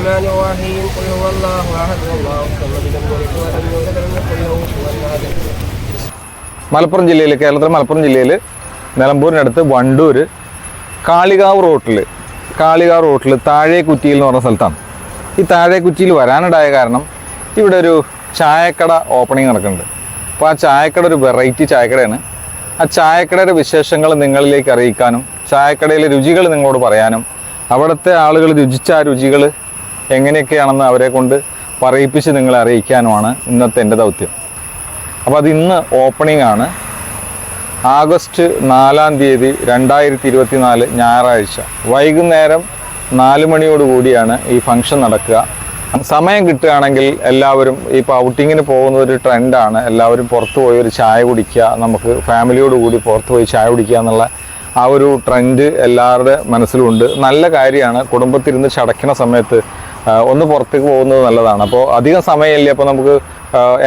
بسم الله الرحمن الرحيم قل هو الله احد الله الصمد لم يلد ولم يولد ولم يكن له كفوا احد മലപ്പുറം ജില്ലയിൽ കേരളത്തിലെ മലപ്പുറം ജില്ലയിൽ നിലമ്പൂരിനടുത്ത് വണ്ടൂർ കാളികാവ് റോട്ടിൽ കാളികാവ് റോട്ടിൽ താഴെ കുറ്റിയിൽ എന്ന് പറഞ്ഞ സ്ഥലത്താണ് ഈ താഴെ കുറ്റിയിൽ വരാനുണ്ടായ കാരണം ഇവിടെ ഒരു ചായക്കട ഓപ്പണിംഗ് നടക്കുന്നുണ്ട് അപ്പോൾ ആ ചായക്കട ഒരു വെറൈറ്റി ചായക്കടയാണ് ആ ചായക്കടയുടെ വിശേഷങ്ങൾ നിങ്ങളിലേക്ക് അറിയിക്കാനും ചായക്കടയിലെ രുചികൾ നിങ്ങളോട് പറയാനും അവിടുത്തെ ആളുകൾ രുചിച്ച ആ രുചികൾ എങ്ങനെയൊക്കെയാണെന്ന് അവരെ കൊണ്ട് പറയിപ്പിച്ച് നിങ്ങളെ അറിയിക്കാനുമാണ് ഇന്നത്തെ എന്റെ ദൗത്യം. അപ്പോൾ അത് ഇന്ന് ഓപ്പണിംഗ് ആണ്. ആഗസ്റ്റ് നാലാം തീയതി രണ്ടായിരത്തി ഇരുപത്തി നാല് ഞായറാഴ്ച. വൈകുന്നേരം നാല് മണിയോടുകൂടിയാണ് ഈ ഫംഗ്ഷൻ നടക്കുക. സമയം കിട്ടുകയാണെങ്കിൽ എല്ലാവരും ഈ ഔട്ടിങ്ങിന് പോകുന്ന ഒരു ട്രെൻഡാണ് എല്ലാവരും പുറത്ത് പോയി ഒരു ചായ കുടിക്കുക. നമുക്ക് ഫാമിലിയോട് കൂടി പുറത്ത് പോയി ചായ കുടിക്കുക എന്നുള്ള ആ ഒരു ട്രെൻഡ് എല്ലാവരുടെ മനസ്സിലുണ്ട്. നല്ല കാര്യമാണ്. കുടുംബത്തിരുന്ന് ചടക്കണ സമയത്ത് ഒന്ന് പുറത്തേക്ക് പോകുന്നത് നല്ലതാണ്. അപ്പോൾ അധികം സമയമില്ല. അപ്പോൾ നമുക്ക്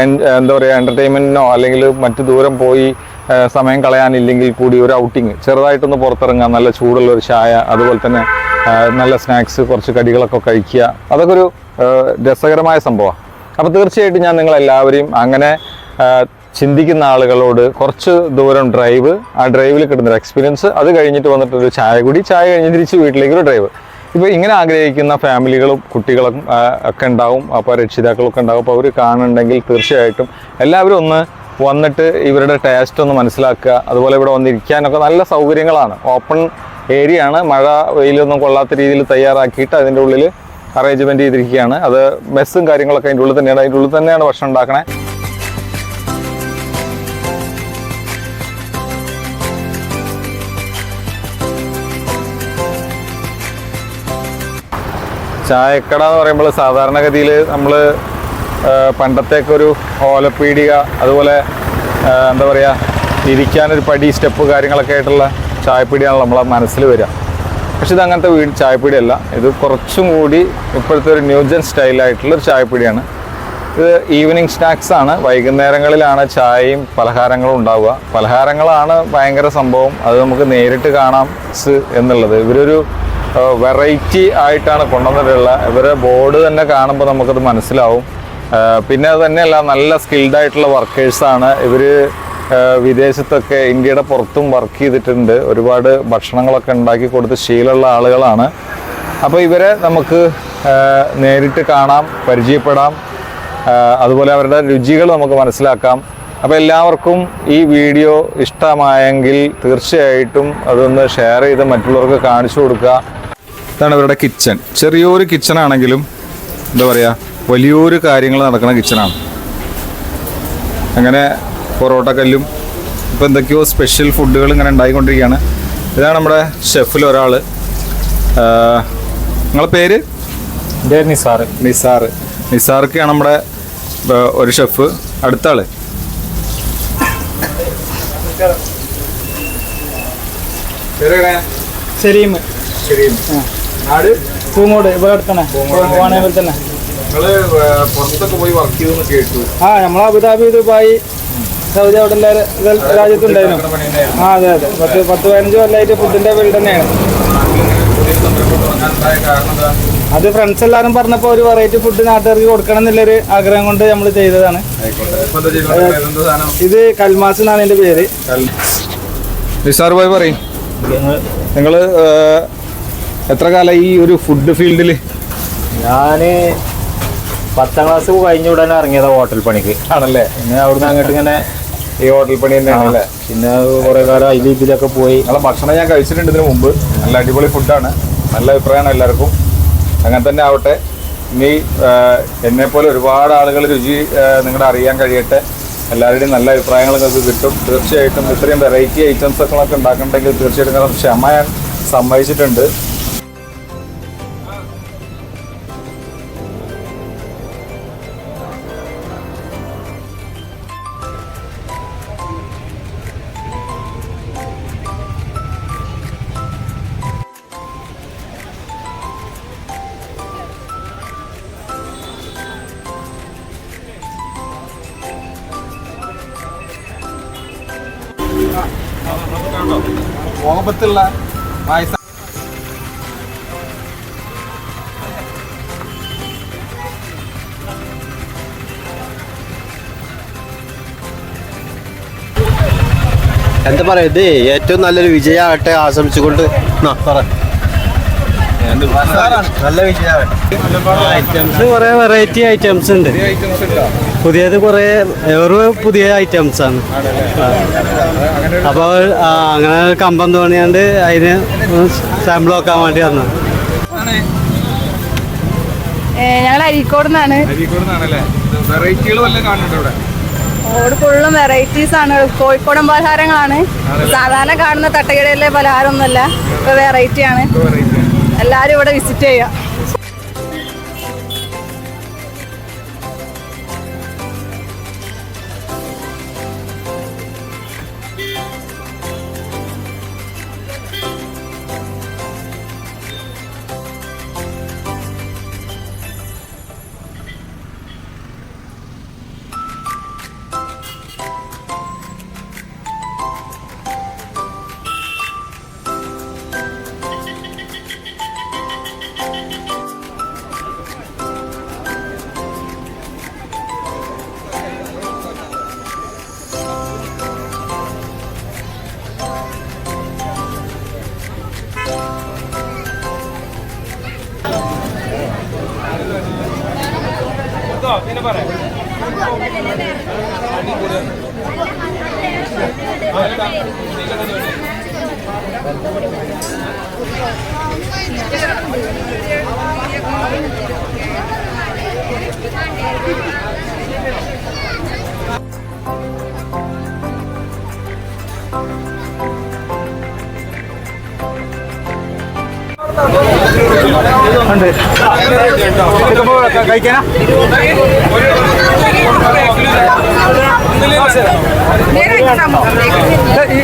എന്താ പറയുക എന്റർടൈൻമെന്റിനോ അല്ലെങ്കിൽ മറ്റു ദൂരം പോയി സമയം കളയാനില്ലെങ്കിൽ കൂടി ഒരു ഔട്ടിങ് ചെറുതായിട്ടൊന്ന് പുറത്തിറങ്ങാം. നല്ല ചൂടുള്ള ഒരു ചായ അതുപോലെ തന്നെ നല്ല സ്നാക്സ് കുറച്ച് കടികളൊക്കെ കഴിക്കുക. അതൊക്കെ ഒരു രസകരമായ സംഭവമാണ്. അപ്പോൾ തീർച്ചയായിട്ടും ഞാൻ നിങ്ങളെല്ലാവരെയും അങ്ങനെ ചിന്തിക്കുന്ന ആളുകളോട് കുറച്ച് ദൂരം ഡ്രൈവ് ആ ഡ്രൈവിൽ കിട്ടുന്നൊരു എക്സ്പീരിയൻസ് അത് കഴിഞ്ഞിട്ട് വന്നിട്ടൊരു ചായ കൂടി. ചായ കഴിഞ്ഞ് തിരിച്ച് വീട്ടിലേക്കൊരു ഡ്രൈവ് ഇപ്പോൾ ഇങ്ങനെ ആഗ്രഹിക്കുന്ന ഫാമിലികളും കുട്ടികളും ഒക്കെ ഉണ്ടാവും. അപ്പോൾ രക്ഷിതാക്കളൊക്കെ ഉണ്ടാവും. അപ്പോൾ അവർ കാണുന്നുണ്ടെങ്കിൽ തീർച്ചയായിട്ടും എല്ലാവരും ഒന്ന് വന്നിട്ട് ഇവരുടെ ടേസ്റ്റ് ഒന്ന് മനസ്സിലാക്കുക. അതുപോലെ ഇവിടെ വന്നിരിക്കാനൊക്കെ നല്ല സൗകര്യങ്ങളാണ്. ഓപ്പൺ ഏരിയ ആണ്. മഴ വെയിലൊന്നും കൊള്ളാത്ത രീതിയിൽ തയ്യാറാക്കിയിട്ട് അതിന്റെ ഉള്ളിൽ അറേഞ്ച്മെന്റ് ചെയ്തിരിക്കുകയാണ്. അത് മെസ്സും കാര്യങ്ങളൊക്കെ അതിന്റെ ഉള്ളിൽ തന്നെയാണ്. അതിന്റെ ഉള്ളിൽ തന്നെയാണ് ഭക്ഷണം ഉണ്ടാക്കണേ. ചായക്കട എന്ന് പറയുമ്പോൾ സാധാരണഗതിയിൽ നമ്മൾ പണ്ടത്തേക്ക് ഒരു ഓലപ്പീടിക അതുപോലെ എന്താ പറയുക ഇരിക്കാനൊരു പടി സ്റ്റെപ്പ് കാര്യങ്ങളൊക്കെ ആയിട്ടുള്ള ചായപ്പീടിയാണ് നമ്മളെ മനസ്സിൽ വരിക. പക്ഷെ ഇത് അങ്ങനത്തെ വീട് ചായപ്പീടിയല്ല. ഇത് കുറച്ചും കൂടി ഇപ്പോഴത്തെ ഒരു ന്യൂജൻ സ്റ്റൈലായിട്ടുള്ള ഒരു ചായപ്പീടിയാണ്. ഇത് ഈവനിങ് സ്നാക്സ് ആണ്. വൈകുന്നേരങ്ങളിലാണ് ചായയും പലഹാരങ്ങളും ഉണ്ടാവുക. പലഹാരങ്ങളാണ് ഭയങ്കര സംഭവം. അത് നമുക്ക് നേരിട്ട് കാണാം എന്നുള്ളത്. ഇവരൊരു വെറൈറ്റി ആയിട്ടാണ് കൊണ്ടുവന്നിട്ടുള്ള. ഇവരെ ബോർഡ് തന്നെ കാണുമ്പോൾ നമുക്കത് മനസ്സിലാവും. പിന്നെ അത് തന്നെയല്ല നല്ല സ്കിൽഡ് ആയിട്ടുള്ള വർക്കേഴ്സാണ് ഇവർ വിദേശത്തൊക്കെ ഇന്ത്യയുടെ പുറത്തും വർക്ക് ചെയ്തിട്ടുണ്ട്. ഒരുപാട് ഭക്ഷണങ്ങളൊക്കെ ഉണ്ടാക്കി കൊടുത്ത് ശീലമുള്ള ആളുകളാണ്. അപ്പോൾ ഇവരെ നമുക്ക് നേരിട്ട് കാണാം പരിചയപ്പെടാം. അതുപോലെ അവരുടെ രുചികൾ നമുക്ക് മനസ്സിലാക്കാം. അപ്പോൾ എല്ലാവർക്കും ഈ വീഡിയോ ഇഷ്ടമായെങ്കിൽ തീർച്ചയായിട്ടും അതൊന്ന് ഷെയർ ചെയ്ത് മറ്റുള്ളവർക്ക് കാണിച്ചു കൊടുക്കുക. ഇതാണ് ഇവരുടെ കിച്ചൺ ചെറിയൊരു കിച്ചൺ ആണെങ്കിലും എന്താ പറയുക വലിയൊരു കാര്യങ്ങൾ നടക്കുന്ന കിച്ചണാണ് അങ്ങനെ പൊറോട്ട കല്ലും ഇപ്പോൾ എന്തൊക്കെയോ സ്പെഷ്യൽ ഫുഡുകൾ ഇങ്ങനെ ഉണ്ടായിക്കൊണ്ടിരിക്കുകയാണ്. ഇതാണ് നമ്മുടെ ഷെഫിൽ ഒരാൾ നിങ്ങളെ പേര്? നിസാർ നിസാറ് നിസാർ. നിസാർക്കാണ് നമ്മുടെ ഒരു ഷെഫ് അടുത്ത ആൾ. സലീം. നാട് പൂങ്ങോട് ഇവിടെ അടുത്തന്നെ. വാണേവിൽ തന്നെ. നിങ്ങൾ പുറത്തൊക്കെ പോയി വർക്ക് ചെയ്തെന്ന് കേട്ടു. ആ നമ്മൾ അബുദാബി ദുബായി സൗദി അവിടെ രാജ്യത്തുണ്ടായിരുന്നു. ആ അതെ അതെ. പത്ത് പത്ത് പതിനഞ്ച് കൊല്ലമായിട്ട് ഫുഡിന്റെ ഫീൽഡ് തന്നെയാണ്. അത് ഫ്രണ്ട്സ് എല്ലാരും പറഞ്ഞപ്പോ ഒരു വെറൈറ്റി ഫുഡ് നാട്ടുകാർക്ക് കൊടുക്കണം എന്നുള്ളൊരു ആഗ്രഹം കൊണ്ട് നമ്മൾ ചെയ്തതാണ്. ഇത് കൽമാസ് എന്നാണ് എന്റെ പേര്. നിസാർ ഭായ് പറയും. നിങ്ങൾ എത്ര കാലം ഈ ഒരു ഫുഡ് ഫീൽഡിൽ ഞാൻ പത്താം ക്ലാസ് കഴിഞ്ഞ ഉടനെ ഇറങ്ങിയതാ ഹോട്ടൽ പണിക്ക്. ആണല്ലേ? പിന്നെ അവിടുന്ന് അങ്ങോട്ട് ഇങ്ങനെ ഈ ഹോട്ടൽ പണി തന്നെയാണല്ലേ പിന്നെ കുറെ കാലം അതിൽ ഇതിലൊക്കെ പോയി. നല്ല ഭക്ഷണം ഞാൻ കഴിച്ചിട്ടുണ്ട് ഇതിനു മുമ്പ്. നല്ല അടിപൊളി ഫുഡാണ് നല്ല അഭിപ്രായമാണ് എല്ലാവർക്കും. അങ്ങനെ തന്നെ ആവട്ടെ. ഇനി എന്നെ പോലെ ഒരുപാട് ആളുകൾ രുചി നിങ്ങളുടെ അറിയാൻ കഴിയട്ടെ. എല്ലാവരുടെയും നല്ല അഭിപ്രായങ്ങൾ നിങ്ങൾക്ക് കിട്ടും. തീർച്ചയായിട്ടും ഇത്രയും വെറൈറ്റി ഐറ്റംസ് ഒക്കെ ഉണ്ടാക്കണമെങ്കിൽ തീർച്ചയായിട്ടും ക്ഷമ ഞാൻ സമ്മതിച്ചിട്ടുണ്ട്. ആപത്തുള്ള പായസം. എന്താ പറയാ ഇത് ഏറ്റവും നല്ലൊരു വിജയമാകട്ടെ ആശംസിച്ചുകൊണ്ട്. നല്ല വിജയമാകട്ടെ. ഐറ്റംസ് കുറെ വെറൈറ്റി ഐറ്റംസ് ഉണ്ട്? പുതിയത് കുറേ ഒരു പുതിയ ഐറ്റംസ് ആണ്. അപ്പോൾ അങ്ങനെ കമ്പം തോന്നിയാണ്ട് അതിന് സാമ്പിൾ നോക്കാൻ വേണ്ടി വന്നു. ഞങ്ങൾ അരീക്കോട് നിന്നാണ് ഓട് ഫുള്ളും വെറൈറ്റീസ് ആണ്. കോഴിക്കോടൻ പലഹാരങ്ങളാണ്. സാധാരണ കാണുന്ന തട്ടകടയിലെ പലഹാരമൊന്നുമല്ല. ഇപ്പൊ വെറൈറ്റി ആണ്. എല്ലാരും ഇവിടെ വിസിറ്റ് ചെയ്യാം കഴിക്കാനാ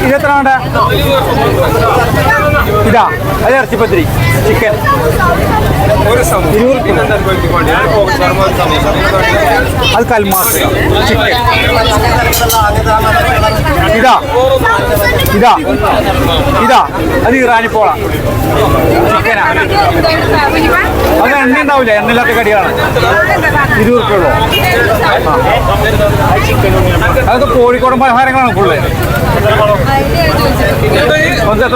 ഇതെത്ര വേണ്ട? ഇതാ അത് ഇറച്ചിപ്പത്തിരി ചിക്കൻ അത് കൽമാസ് ചിക്കൻ ഇതാ ഇതാ ഇതാ അത് ഇറാനിപ്പോള ചിക്കനാ അത് എണ്ണ ഉണ്ടാവില്ല? എണ്ണയില്ലാത്ത കടിയാണ് ഇരുപത് അതൊക്കെ കോഴിക്കോടൻ പലഹാരങ്ങളാണ് ഫുള്ള്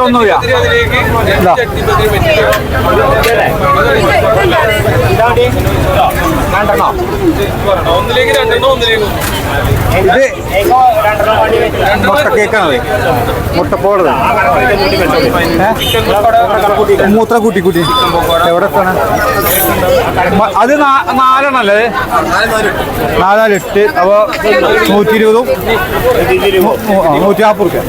ഒന്നുമില്ല. ഇതാ രണ്ടെണ്ണോ ഇത് മുട്ട കേക്കാണ് മുട്ടപ്പോടത് മൂത്ര കൂട്ടി കൂട്ടി എവിടെ എത്താണ് അത് നാലെണ്ണല്ലേ നാലാൽ എട്ട് അപ്പോൾ നൂറ്റി ഇരുപതും നൂറ്റി നാൽപ്പത് റുപ്യ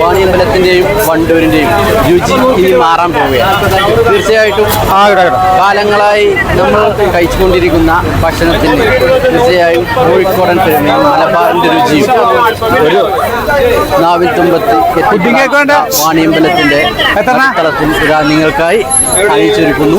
വാണിയമ്പലത്തിന്റെയും വണ്ടൂരിന്റെയും രുചി ഇനി മാറാൻ പോവുകയാണ്. തീർച്ചയായിട്ടും കാലങ്ങളായി നമ്മൾ കഴിച്ചുകൊണ്ടിരിക്കുന്ന ഭക്ഷണത്തിന് തീർച്ചയായും കോഴിക്കോടൻ പെരുമയും മലബാറിന്റെ രുചിയും ഒരു നാവിൽ തുമ്പത്ത്? വാണിയമ്പലത്തിന്റെ തലത്തിൽ ഇതാ നിങ്ങൾക്കായി അറിയിച്ചൊരുക്കുന്നു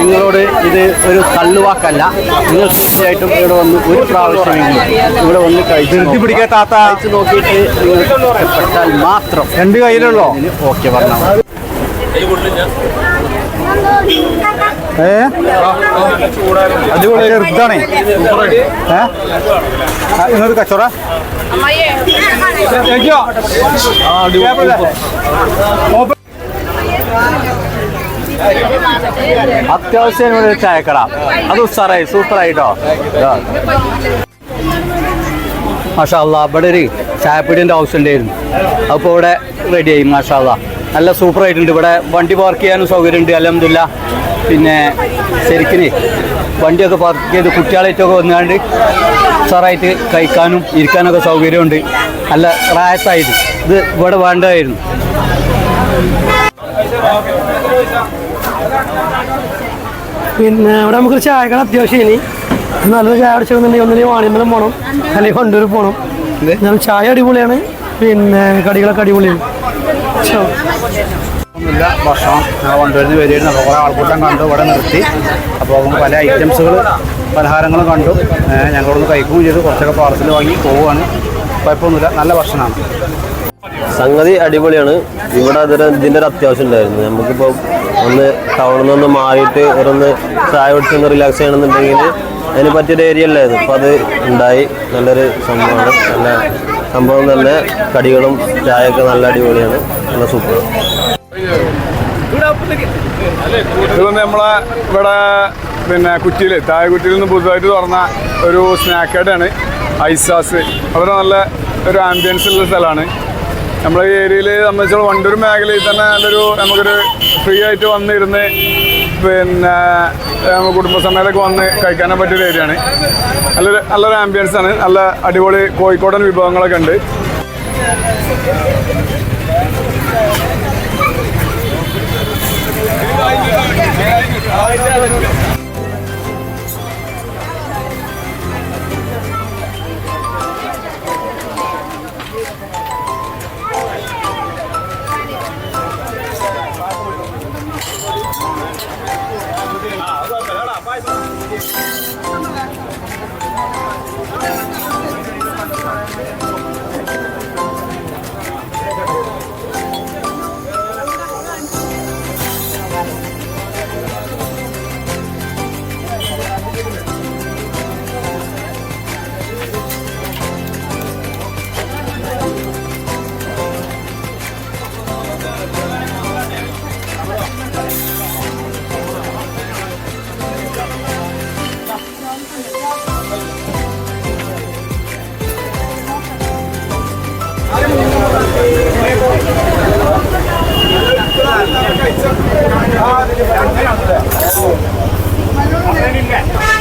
നിങ്ങളോട് ഇത് ഒരു തള്ളുവാക്കല്ല. നിങ്ങൾ തീർച്ചയായിട്ടും ഇവിടെ വന്ന് ഒരു പ്രാവശ്യമെങ്കിലും ഇവിടെ വന്ന് കഴിച്ചു പിടിക്കാത്ത നോക്കിയിട്ട് നിങ്ങൾ ഇഷ്ടപ്പെട്ടാൽ മാത്രം രണ്ട് കയ്യിലുള്ളോ? ഓക്കെ പറഞ്ഞാൽ ഏ? അടിപൊളി ചെറുതാണേ. ഏ? ഇന്നൊരു കച്ചോറ അത്യാവശ്യം ചായക്കട. അത് ഉസാറായി. സൂപ്പറായിട്ടോ. മഷാ ഇവിടെ ഒരു ചായപ്പീടിന്റെ ഉണ്ടായിരുന്നു. അപ്പോൾ ഇവിടെ റെഡിയായി മാഷാദ നല്ല സൂപ്പർ ആയിട്ടുണ്ട്. ഇവിടെ വണ്ടി പാർക്ക് ചെയ്യാനും സൗകര്യമുണ്ട് അലഹമില്ല പിന്നെ ശരിക്കിന് വണ്ടിയൊക്കെ പാർക്ക് ചെയ്ത് കുട്ടികളായിട്ടൊക്കെ വന്നാണ്ട് സാറായിട്ട് കഴിക്കാനും ഇരിക്കാനൊക്കെ സൗകര്യമുണ്ട്. നല്ല റായത്തായിട്ട് ഇത് ഇവിടെ വേണ്ടതായിരുന്നു. പിന്നെ ഇവിടെ നമുക്ക് ചായകൾ അത്യാവശ്യം ഇനി. നല്ലൊരു ചായ അടിച്ചു ഒന്നിനും വാണിയമ്പലം പോകണം അല്ലെങ്കിൽ കൊണ്ടൂർ പോകണം ഞാൻ ചായ അടിപൊളിയാണ്. പിന്നെ കടികളൊക്കെ അടിപൊളിയാണ്. ഒന്നുമില്ല ഭക്ഷണം. ഞങ്ങൾ കൊണ്ടുവരുന്ന വരികയായിരുന്നു. അപ്പോൾ കുറേ ആൾക്കൂട്ടം കണ്ടു ഇവിടെ നിർത്തി. അപ്പോൾ പല ഐറ്റംസുകൾ പലഹാരങ്ങളും കണ്ടു. ഞങ്ങളൊന്ന് കഴിക്കുകയും ചെയ്തു. കുറച്ചൊക്കെ പാർസൽ വാങ്ങി പോവുകയാണ്. കുഴപ്പമൊന്നുമില്ല നല്ല ഭക്ഷണമാണ്. സംഗതി അടിപൊളിയാണ്. ഇവിടെ അതിന് ഇതിന്റെ ഒരു അത്യാവശ്യം ഉണ്ടായിരുന്നു. നമുക്കിപ്പോൾ ഒന്ന് ടൗണിൽ നിന്ന് മാറിയിട്ട് ഒരൊന്ന് ചായ കുടിച്ചൊന്ന് റിലാക്സ് ചെയ്യണമെന്നുണ്ടെങ്കിൽ അതിന് പറ്റിയൊരു ഏരിയ അല്ലായിരുന്നു അപ്പോൾ അത് ഉണ്ടായി. നല്ലൊരു സംഭവമാണ്. നല്ല സംഭവം തന്നെ. കടികളും ചായയൊക്കെ നല്ല അടിപൊളിയാണ്. നല്ല സൂപ്പർ. നമ്മളെ ഇവിടെ പിന്നെ കുറ്റിയിൽ താഴെക്കുറ്റിയിൽ നിന്ന് പുതുതായിട്ട് തുറന്ന ഒരു സ്നാക്ക് ആണ് ഐസാസ്. അവിടെ നല്ല ഒരു ആംബിയൻസ് ഉള്ള സ്ഥലമാണ്. നമ്മളെ ഈ ഏരിയയിൽ സംബന്ധിച്ചുള്ള വണ്ടൂർ മേഖലയിൽ തന്നെ നല്ലൊരു നമുക്കൊരു ഫ്രീ ആയിട്ട് വന്നിരുന്ന് പിന്നെ കുടുംബസമേതമൊക്കെ വന്ന് കഴിക്കാനും പറ്റിയൊരു ഏരിയയാണ്. നല്ലൊരു നല്ലൊരു ആംബിയൻസ് ആണ്. നല്ല അടിപൊളി കോഴിക്കോടൻ വിഭവങ്ങളൊക്കെ ഉണ്ട്.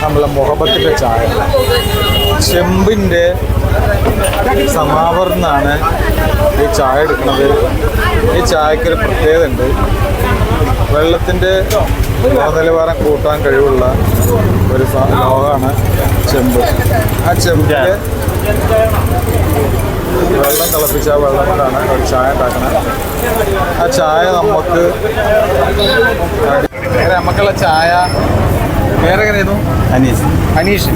നമ്മളെ മുഹബത്തിന്റെ ചായ. ചെമ്പിന്റെ സമാവറിനാണ് ഈ ചായ എടുക്കുന്നത്. ഈ ചായക്കൊരു പ്രത്യേകത ഉണ്ട് വെള്ളത്തിന്റെ ഗുണനിലവാരം കൂട്ടാൻ കഴിവുള്ള ഒരു ലോകമാണ് ചെമ്പ്. ആ ചെമ്പിൽ വെള്ളം തിളപ്പിച്ച ആ വെള്ളം കൊണ്ടാണ് ഒരു ചായ ഉണ്ടാക്കുന്നത് ആ ചായ നമുക്ക് വേറെ നമുക്കുള്ള ചായ വേറെ എങ്ങനെയായിരുന്നു? അനീഷ്.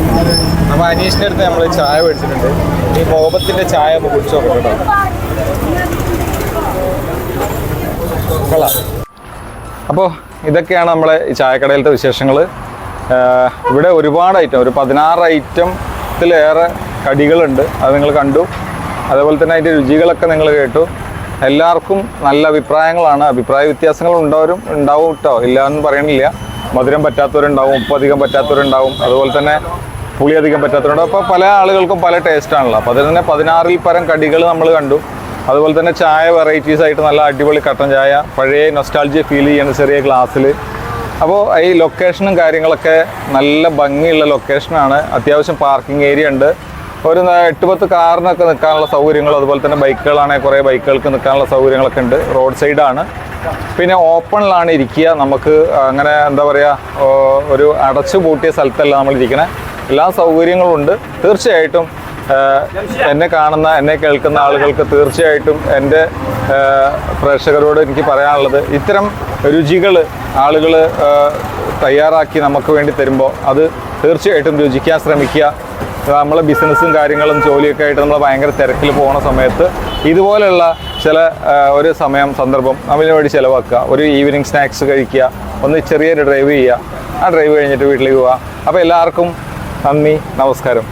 അപ്പോൾ അനീഷിന്റെ അടുത്ത് നമ്മൾ ചായ മേടിച്ചിട്ടുണ്ട്. ഈ മുഹബത്തിന്റെ ചായ നമുക്ക് കുടിച്ചു നോക്കാം കേട്ടോ. കൊള്ളാം. അപ്പോൾ ഇതൊക്കെയാണ് നമ്മളെ ഈ ചായക്കടയിലത്തെ വിശേഷങ്ങൾ ഇവിടെ ഒരുപാട് ഐറ്റം ഒരു പതിനാറ് ഐറ്റത്തിലേറെ കടികളുണ്ട്. അത് നിങ്ങൾ കണ്ടു. അതേപോലെ തന്നെ അതിന്റെ രുചികളൊക്കെ നിങ്ങൾ കേട്ടു. എല്ലാവർക്കും നല്ല അഭിപ്രായങ്ങളാണ്. അഭിപ്രായ വ്യത്യാസങ്ങൾ ഉണ്ടാവും ഉണ്ടാവും കേട്ടോ ഇല്ല എന്ന് പറയണില്ല. മധുരം പറ്റാത്തവരുണ്ടാവും ഉപ്പ് അധികം പറ്റാത്തവരുണ്ടാവും. അതുപോലെ തന്നെ പുളി അധികം പറ്റാത്തവരുണ്ടാവും. അപ്പോൾ പല ആളുകൾക്കും പല ടേസ്റ്റാണല്ലോ അപ്പോൾ അതിൽ തന്നെ പതിനാറിൽ പരം കടികൾ നമ്മൾ കണ്ടു. അതുപോലെ തന്നെ ചായ വെറൈറ്റീസ് ആയിട്ട് നല്ല അടിപൊളി കട്ടൻ ചായ പഴയ നൊസ്റ്റാൾജിയ ഫീൽ ചെയ്യുന്ന ചെറിയ ഗ്ലാസ്സിൽ അപ്പോൾ ഈ ലൊക്കേഷനും കാര്യങ്ങളൊക്കെ നല്ല ഭംഗിയുള്ള ലൊക്കേഷനാണ് അത്യാവശ്യം പാർക്കിംഗ് ഏരിയ ഉണ്ട്. ഒരു എട്ട് പത്ത് കാറിനൊക്കെ നിൽക്കാനുള്ള സൗകര്യങ്ങൾ അതുപോലെ തന്നെ ബൈക്കുകളാണെങ്കിൽ കുറേ ബൈക്കുകൾക്ക് നിൽക്കാനുള്ള സൗകര്യങ്ങളൊക്കെ ഉണ്ട്. റോഡ് സൈഡാണ്. പിന്നെ ഓപ്പണിലാണ് ഇരിക്കുക. നമുക്ക് അങ്ങനെ എന്താ പറയുക ഒരു അടച്ചു പൂട്ടിയ സ്ഥലത്തല്ല നമ്മൾ ഇരിക്കണേ. എല്ലാ സൗകര്യങ്ങളും ഉണ്ട്. തീർച്ചയായിട്ടും എന്നെ കാണുന്ന എന്നെ കേൾക്കുന്ന ആളുകൾക്ക് തീർച്ചയായിട്ടും എന്റെ പ്രേക്ഷകരോട് എനിക്ക് പറയാനുള്ളത് ഇത്തരം രുചികൾ ആളുകൾ തയ്യാറാക്കി നമുക്ക് വേണ്ടി തരുമ്പോൾ അത് തീർച്ചയായിട്ടും രുചിക്കാൻ ശ്രമിക്കുക. നമ്മളെ ബിസിനസ്സും കാര്യങ്ങളും ജോലിയൊക്കെ ആയിട്ട് നമ്മൾ ഭയങ്കര തിരക്കിൽ പോകുന്ന സമയത്ത് ഇതുപോലെയുള്ള ചില ഒരു സമയം സന്ദർഭം അതിന് വേണ്ടി ചിലവാക്കുക. ഒരു ഈവനിങ് സ്നാക്സ് കഴിക്കുക. ഒന്ന് ചെറിയൊരു ഡ്രൈവ് ചെയ്യുക. ആ ഡ്രൈവ് കഴിഞ്ഞിട്ട് വീട്ടിലേക്ക് പോവുക. അപ്പോൾ എല്ലാവർക്കും നന്ദി നമസ്കാരം.